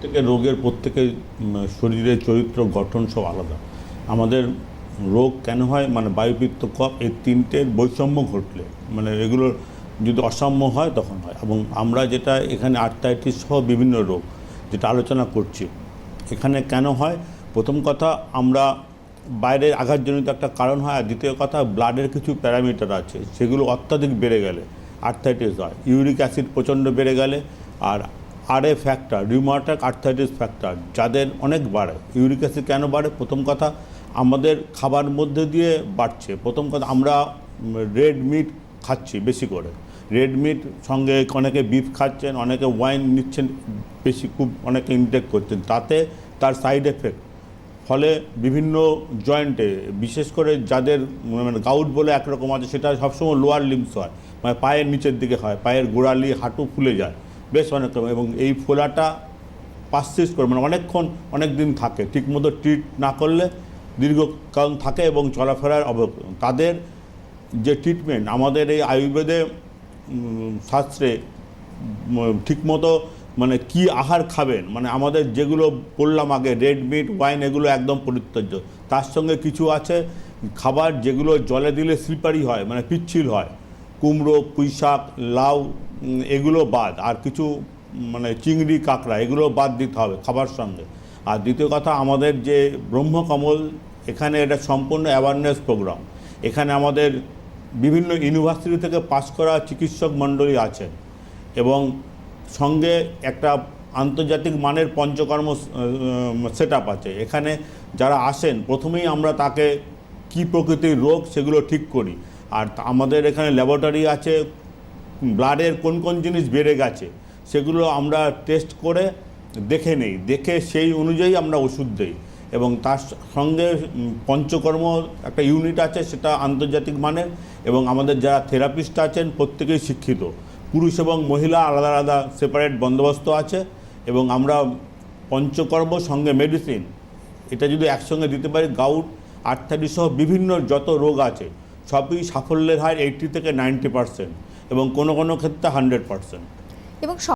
প্রত্যেকের রোগের প্রত্যেকের শরীরের চরিত্র, গঠন সব আলাদা। আমাদের রোগ কেন হয়? মানে বায়ুপিত্ত কপ এই তিনটের বৈষম্য ঘটলে। মানে এগুলোর যদি অসাম্য হয় তখন হয়। এবং আমরা যেটা এখানে আর্থাইটিস সহ বিভিন্ন রোগ যেটা আলোচনা করছি, এখানে কেন হয়? প্রথম কথা, আমরা বাইরের আঘাতজনিত একটা কারণ হয় আর দ্বিতীয় কথা ব্লাডের কিছু প্যারামিটার আছে, সেগুলো অত্যাধিক বেড়ে গেলে আর্থাইটিস হয়। ইউরিক অ্যাসিড প্রচণ্ড বেড়ে গেলে আর R A factor rheumatoid arthritis factor যাদের অনেক বাড়ে। ইউরিক অ্যাসিড কেন বাড়ে? প্রথম কথা, আমাদের খাবার মধ্যে দিয়ে বাড়ছে। প্রথম কথা, আমরা রেড মিট খাচ্ছি বেশি করে। রেড মিট সঙ্গে অনেকে বিফ খাচ্ছেন, অনেকে ওয়াইন নিচ্ছেন বেশি, খুব অনেকে ইনটেক করছেন। তাতে তার সাইড এফেক্ট ফলে বিভিন্ন জয়েন্টে বিশেষ করে যাদের মানে গাউট বলে একরকম আছে, সেটা সবসময় লোয়ার লিম্স হয়। মানে পায়ের নিচের দিকে হয়, পায়ের গোড়ালি, হাঁটু ফুলে যায়। বেশ অনেক এবং এই ফোলাটা পাসিস করে মানে অনেকক্ষণ অনেক দিন থাকে। ঠিকমতো ট্রিট না করলে দীর্ঘকাল থাকে এবং চলাফেরার অব, তাদের যে ট্রিটমেন্ট আমাদের এই আয়ুর্বেদে শাস্ত্রে ঠিকমতো মানে কি আহার খাবেন মানে আমাদের যেগুলো বললাম আগে রেড মিট ওয়াইন এগুলো একদম পরিত্যাজ্য। তার সঙ্গে কিছু আছে, খাবার যেগুলো জলে দিলে স্লিপারি হয় মানে পিচ্ছিল হয়। কুমড়ো, পুঁইশাক, লাউ এগুলো বাদ। আর কিছু মানে চিংড়ি, কাঁকড়া, এগুলো বাদ দিতে হবে খাবার সঙ্গে। আর দ্বিতীয় কথা, আমাদের যে ব্রহ্মকমল, এখানে এটা সম্পূর্ণ অ্যাওয়ারনেস প্রোগ্রাম এখানে আমাদের বিভিন্ন ইউনিভার্সিটি থেকে পাশ করা চিকিৎসক মণ্ডলী আছেন। এবং সঙ্গে একটা আন্তর্জাতিক মানের পঞ্চকর্ম সেট আছে। এখানে যারা আসেন, প্রথমেই আমরা তাকে কি প্রকৃতির রোগ সেগুলো ঠিক করি। আর আমাদের এখানে ল্যাবরেটরি আছে ব্লাডের কোন কোন জিনিস বেড়ে গেছে, সেগুলো আমরা টেস্ট করে দেখে নেই, দেখে সেই অনুযায়ী আমরা ওষুধ দিই। এবং তার সঙ্গে পঞ্চকর্ম একটা ইউনিট আছে, সেটা আন্তর্জাতিক মানের, এবং আমাদের যারা থেরাপিস্ট আছেন, প্রত্যেকেই শিক্ষিত। পুরুষ এবং মহিলা আলাদা আলাদা সেপারেট বন্দোবস্ত আছে, এবং আমরা পঞ্চকর্ম সঙ্গে মেডিসিন এটা যদি একসঙ্গে দিতে পারি গাউট আর্থাইটিস সহ বিভিন্ন যত রোগ আছে সবই সাফল্যের হার এইটি থেকে নাইনটি পার্সেন্ট এবং কোনো কোনো ক্ষেত্রে হান্ড্রেড পার্সেন্ট এবং